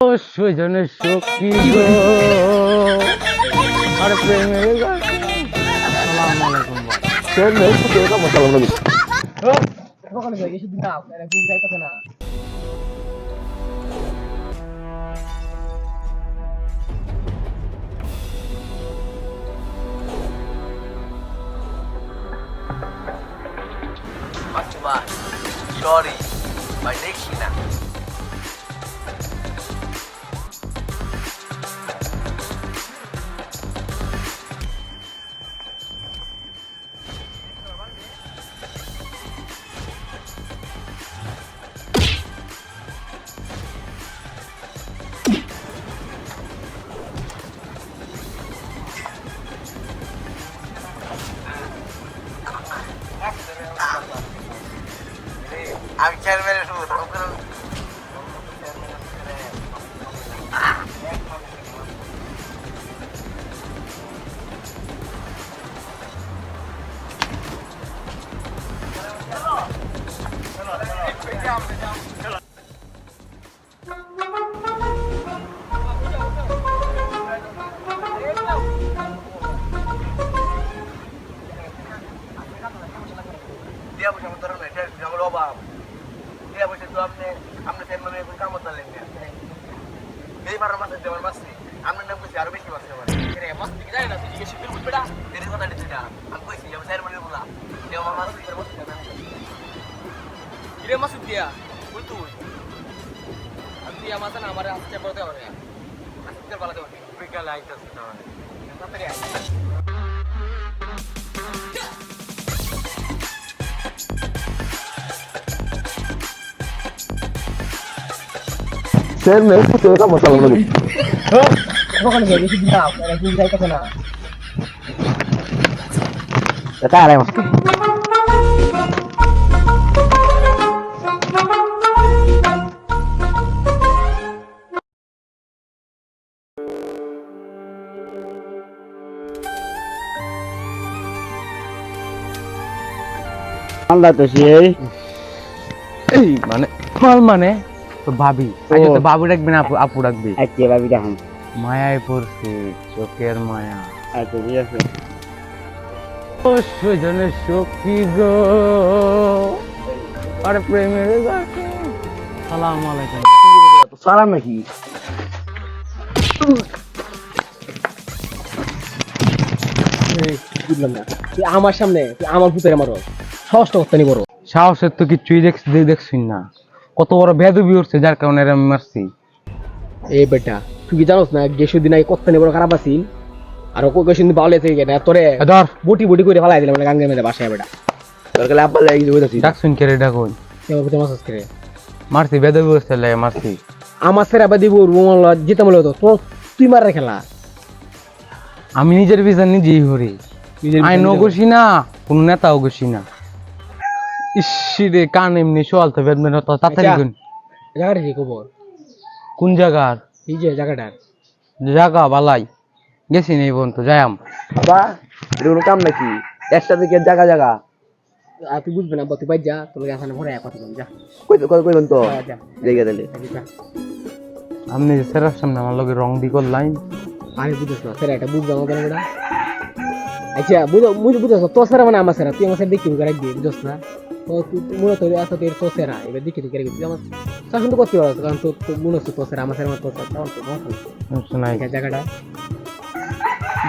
সজনের শক্তি গো আর প্রেমের গাছে সালাম আলাইকুম আচ্ছা আমি বলা দেওয়া আমার মাসে দিতে বসে না কিরে মাসুদ দিয়া বল তুই আর তুই আমার সাথে আমার আজকে বলতে হবে আজকে বলতে হবে বিকালে আইতাছি না তাড়াতাড়ি আয় ওখানে গিয়ে বেশি দিন আও এরা কিন্তু যাইতেছে না মালদা তো সেই এই মানে মাল মানে? তো ভাবি। আজকে তো বাবু ডাকবি না আপু আপু ডাকবি আচ্ছা ভাবি দেখুন মায়ায় পড়ছে চোখের মায়া। আচ্ছা ঠিক আছে। ও সজনের শক্তি গো। আর প্রেমের সালাম আলাইকুম। সালাম নাকি? এই, বুঝলাম না তুই আমার সামনে আমার ভূতের মারো সাহসটা করতে বড় সাহসের তো কিছুই দেখছি না। কত বড় বেদবি উঠছে যার কারণে এরা আমি মারছি। এই বেটা তুই কি জানোস না গেসু দিন আগে কত বড় খারাপ আর ওকে গেসু দিন ভালো থেকে না তোরে ধর। বুটি বুটি করে ফেলাই দিলাম গাঙ্গে বাসায় বেটা। তোর কালে আব্বা লাগি ডাকছুন ডাকুন এবার মাসাজ করে মারছি বেদবি উঠছে লাগে মারছি। আমার সেরা বাদি বউ জিতে মনে হতো তো তুই মারে খেলা। আমি নিজের বিচার নিজেই হরি নিজের আই নগসি না কোন নেতাও গসি না। ইসি রে কান এমনি সোয়াল তো বেদমেন তো তাড়াতাড়ি আচ্ছা। কোন জায়গাটা কি খবর? কোন জায়গার এই যে জায়গাটার জায়গা বালাই। গেছি নেই বোন তো যাইম বাবা এটা কোনো কাম নাকি? একটা থেকে জায়গা জায়গা। আর তুই বুঝবে না তুই বাইর যা তোর এখানে ভরে কথা বল যা। কই তো কই তো যা। দিলে যা আপনি যে সেরার সামনে আমার লগে রং দি করলাইন আমি বুঝেছ না সেরা এটা বুঝব আমাদের বেটা। আচ্ছা বুঝো বুঝ বুঝেছ তো সেরা মানে আমার সেরা তুই আমার সেরা দেখি করে দিয়ে বুঝছ না? তো তুই তুই মনে তোর এত তোর তো সেরা এবার তুই করে তুই আমার শাসন তো করতে পারো কারণ তো মনে হচ্ছে তো সেরা আমার আমার তো সেরা তেমন তো মনে হয় জায়গাটা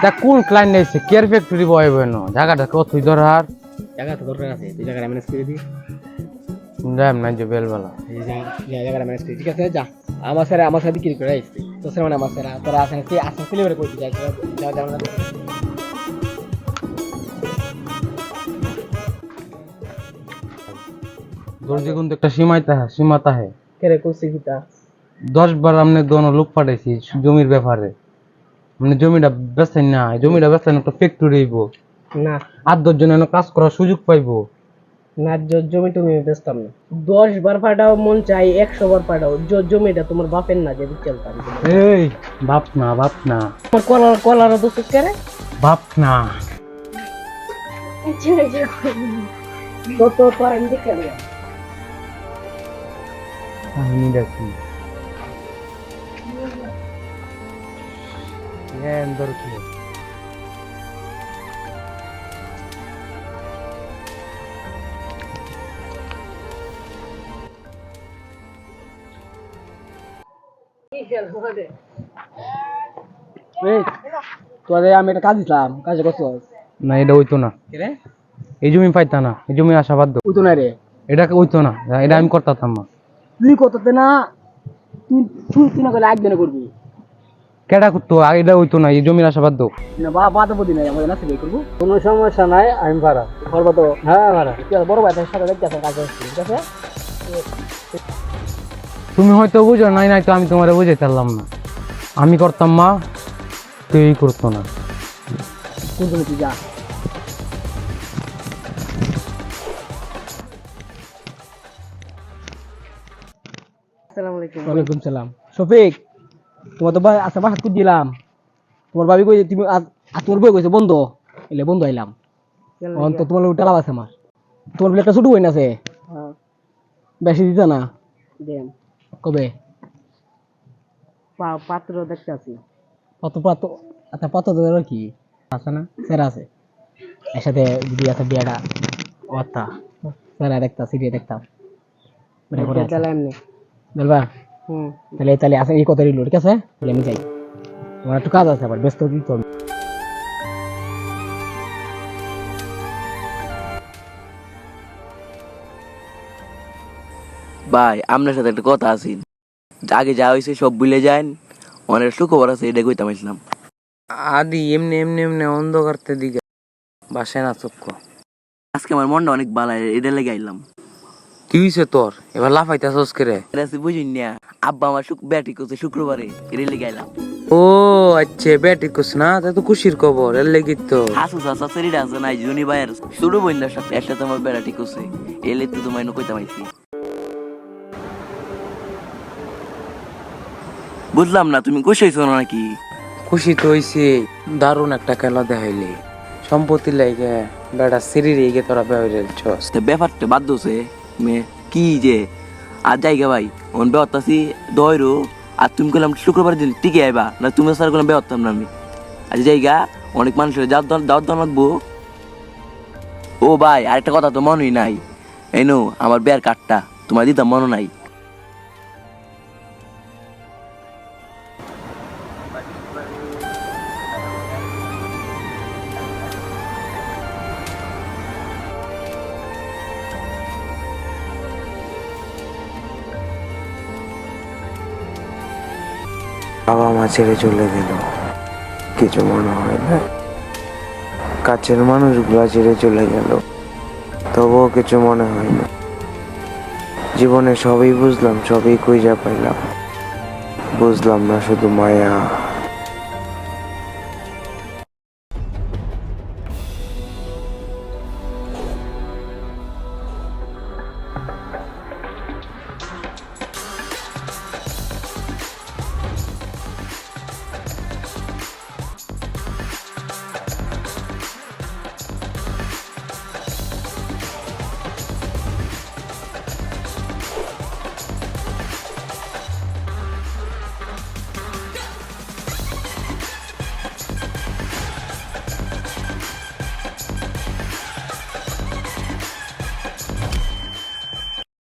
দেখ কোন ক্লায়েন্ট এসে কেয়ার ফ্যাক্টরি বয় বয় জায়গাটা কতই ধরার জায়গা তো দরকার আছে তুই জায়গাটা ম্যানেজ করে দিই যাইম না যে বেলবেলা জায়গাটা ম্যানেজ করে ঠিক আছে যা আমার সেরা আমার সাথে করে তো সেরা মানে আমার সেরা তোরা আসেন আসেন করতে যাই যা যা যা দর্জি কিন্তু একটা কেরে দশ বার আপনি দোনো লোক পাঠাইছি জমির ব্যাপারে। মানে জমিটা বেচেন না জমিটা বেচেন একটা ফ্যাক্টরি হইব। না। আর দশ কাজ করার সুযোগ পাইবো। না জমি টমি বেচতাম না। দশ বার মন চাই একশো বার জ- জমিটা তোমার বাপের না যে চলতাম এই বাপ না বাপ না। তোমার কলার কলার দোষ করে? বাপ না। তো তো দেখে। আমি হ্যাঁ তোদের একটা কাজ দিছিলাম কাজে করছ না এটা হইতো না। রে? এই জমি পাইতা না এই জমি আসা বাধ্য। হইতো না রে। এটা হইতো না এটা আমি করতাম না। তুই করতে না তুই তুই তুই না করলে একদিনে করবি। কেডা করতো? এটা হইতো না এই জমির আসা বাধ্য না বা বাধা বদি নাই আমাদের নাচে করব। কোনো সমস্যা নাই আমি ভাড়া। করব তো হ্যাঁ ভাড়া। আছে বড় ভাই তার সাথে দেখতে কাজ হচ্ছে ঠিক আছে? তুমি হয়তো বুঝো নাই নাই তো আমি তোমার বুঝাই পারলাম না। আমি করতাম মা তুই করতো না। কোন তুমি তুই যা? আসসালামু আলাইকুম। ওয়ালাইকুম সালাম। শফিক তোমার তো ভাই আচ্ছা বাসাত কুদ দিলাম। তোমার ভাবি কই তুমি আজ তোমার বই কইছে বন্ধ। এলে বন্ধ আইলাম। অন্ত তোমার লোক টালা আছে আমার। তোমার বলে একটা ছোট আছে। বেশি দিতা না? দেন। কবে? পাত্র দেখতে আছি পাত্র পাত্র আচ্ছা পাত্র দেওয়ার কি? আছে না? সেরা আছে। এর সাথে যদি আছে বিয়াটা ও আচ্ছা। দেখতাম সিরিয়া দেখতাম। তাহলে এমনি। বলবা তাহলে তাহলে আছে এই কথা রইল ঠিক আছে? তাহলে আমি যাই। আমার একটু কাজ আছে আবার ব্যস্ত ভাই আপনার সাথে একটা কথা আছে। আগে যা হয়েছে সব ভুলে যান। অনেক সুখবর আছে এটা কইতাম আসলাম। আদি এমনি এমনি এমনি অন্ধকারতে দিকে। বাসে না চক্ষ আজকে আমার মনটা অনেক ভালো এটা লেগে আইলাম। কি হইছে তোর? এবার লাফাইতেছস করে আছে বুঝুন না আব্বা আমার শুক ব্যাটি করছে শুক্রবারে এটা লেগে আইলাম। ও আচ্ছা বেটি কুস না? তা তো খুশির খবর এর লেগে তো। হাসু হাসা শরীর আছে নাই জুনি ভাইয়ের ছোট বোনদের সাথে আমার বেড়া ঠিক করছে এলে তো তোমায় কইতাম আইছি। বুঝলাম না তুমি খুশি হয়েছো না নাকি? খুশি তো হইছে দারুণ একটা খেলা দেখাইলে। সম্পত্তি লাগে বেটা সিঁড়ি রেগে তোরা তো ব্যাপারটা বাদ দোছে। মে, কি যে? আর জায়গা ভাই ওন বেহতাছি দয়রো আর তুমি করলাম শুক্রবার দিন টিকে আইবা, না তুমি স্যার করলাম বেহতাম না আমি। আজ জায়গা অনেক মানুষের যাওয়ার দাওয়াত দাওয়াত লাগবো। ও ভাই, আরেকটা কথা তো মনেই নাই। এই নো, আমার বেয়ার কাঠটা তোমার দিতাম মনে নাই। বাবা মা ছেড়ে চলে গেল। কিছু মনে হয় না। কাছের মানুষগুলা ছেড়ে চলে গেল। তবুও কিছু মনে হয় না। জীবনে সবই বুঝলাম, সবই খুঁজা পাইলাম। বুঝলাম না শুধু মায়া।